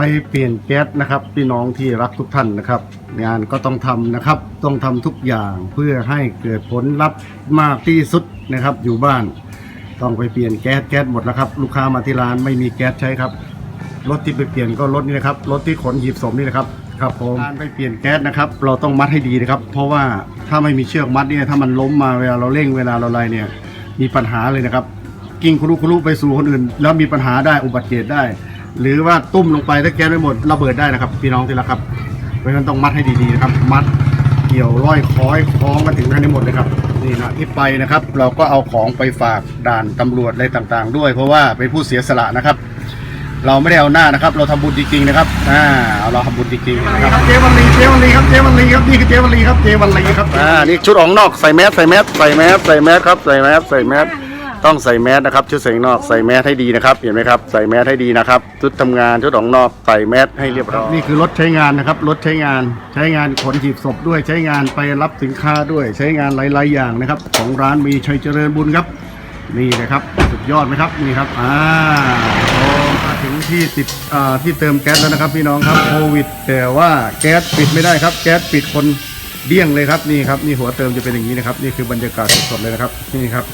ไปเปลี่ยนแก๊สนะครับพี่น้องที่รักทุกท่านนะครับ งานก็ต้องทำนะครับ ต้องทำทุกอย่างเพื่อให้เกิดผลลัพธ์มากที่สุดนะครับ อยู่บ้าน ต้องไปเปลี่ยนแก๊สแก๊สหมดแล้วครับ ลูกค้ามาที่ร้านไม่มีแก๊สใช้ครับรถที่ไปเปลี่ยนก็รถนี่นะครับรถที่ขนหีบศพนี่นะครับครับผมการไปเปลี่ยนแก๊สนะครับ เราต้องมัดให้ดีนะครับ เพราะว่าถ้าไม่มีเชือกมัดเนี่ยถ้ามันล้มมาเวลาเราเร่งเวลาเราอะไรเนี่ยมีปัญหาเลยนะครับ กิ้งคุรุคุรุไปสู่คนอื่น แล้วมีปัญหาได้อุบัติเหตุได้ หรือว่าตุ้มลงไปถ้าแก๊สไม่หมดระเบิดได้นะครับ พี่น้องที่รักครับเพราะฉะนั้นต้องมัดให้ดีๆนะครับ มัดเกี่ยวร้อยคล้อยคล้องมาถึงให้ได้หมดเลยครับนี่นะที่ไปนะครับ เราก็เอาของไปฝากด่านตำรวจอะไรต่างๆ ด้วย เพราะว่าเป็นผู้เสียสละนะครับ เราไม่ได้เอาหน้านะครับ เราทำบุญจริงๆนะครับอ่าเราทำบุญจริงๆนะครับเจวันลีเจวันลีครับเจวันลีครับนี่คือเจวันลีครับเจวันลีครับอ่านี่ชุดออกนอกใส่แมสใส่แมสใส่แมสใส่แมสครับใส่แมสใส่แมส ต้องใส่แมสนะครับชุดใส่นอกใส่แมสให้ดีนะครับเห็นไหมครับใส่แมสให้ดีนะครับชุดทำงานชุดออกนอกใส่แมสให้เรียบร้อยนี่คือรถใช้งานนะครับรถใช้งานใช้งานขนหีบศพด้วยใช้งานไปรับสินค้าด้วย ใช้งานหลายๆอย่างนะครับ ของร้านมีชัยเจริญบุญครับ นี่นะครับสุดยอดไหมครับนี่ครับอ่าโอ้มาถึงที่ติดอ่าที่เติมแก๊สแล้วนะครับพี่น้องครับโควิด แต่ว่าแก๊สปิดไม่ได้ครับ แก๊สปิดคนเดี้ยงเลยครับนี่ครับนี่หัวเติมจะเป็นอย่างนี้นะครับนี่คือบรรยากาศสดๆเลยนะครับนี่ครับ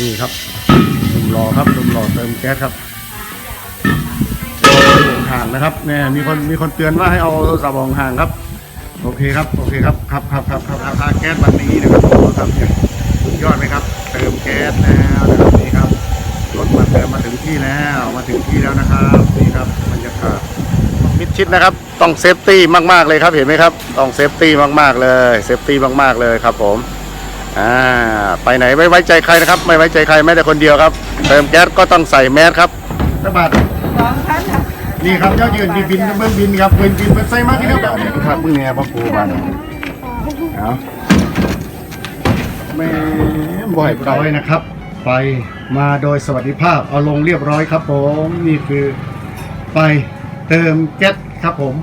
นี่ครับหนุ่มรอครับหนุ่มรอเติมแก๊สครับห่างนะครับเนี่ยมีคนมีคนเตือนว่าให้เอาโทรศัพท์ออกห่างครับ โอเคครับโอเคครับครับครับครับครับราคาแก๊สวันนี้นะครับโอ้ครับเนี่ยสุดยอดไหมครับ เติมแก๊สแล้วนะครับนี่ครับรถมาเติมมาถึงที่แล้วมาถึงที่แล้วนะครับนี่ครับบรรยากาศมิดชิดนะครับ ต้องเซฟตี้มากๆเลยครับเห็นไหมครับ ต้องเซฟตี้มากๆเลยเซฟตี้มากๆเลยครับผม อ่าไปไหนไม่ไว้ใจใครนะครับ ไม่ไว้ใจใครแม้แต่คนเดียวครับ เติมแก๊สก็ต้องใส่แมสครับระบาดสองพันค่ะนี่ครับเจ้ายืนมีบินเบิ้งบินครับเบิ้งบินเบิ้งใส่มากที่นี่ครับครับมึงแง่พ่อครูบ้านเอาแม่บ่อยร้อยนะครับ ไปมาโดยสวัสดิภาพเอาลงเรียบร้อยครับผมนี่คือไปเติมแก๊สครับผม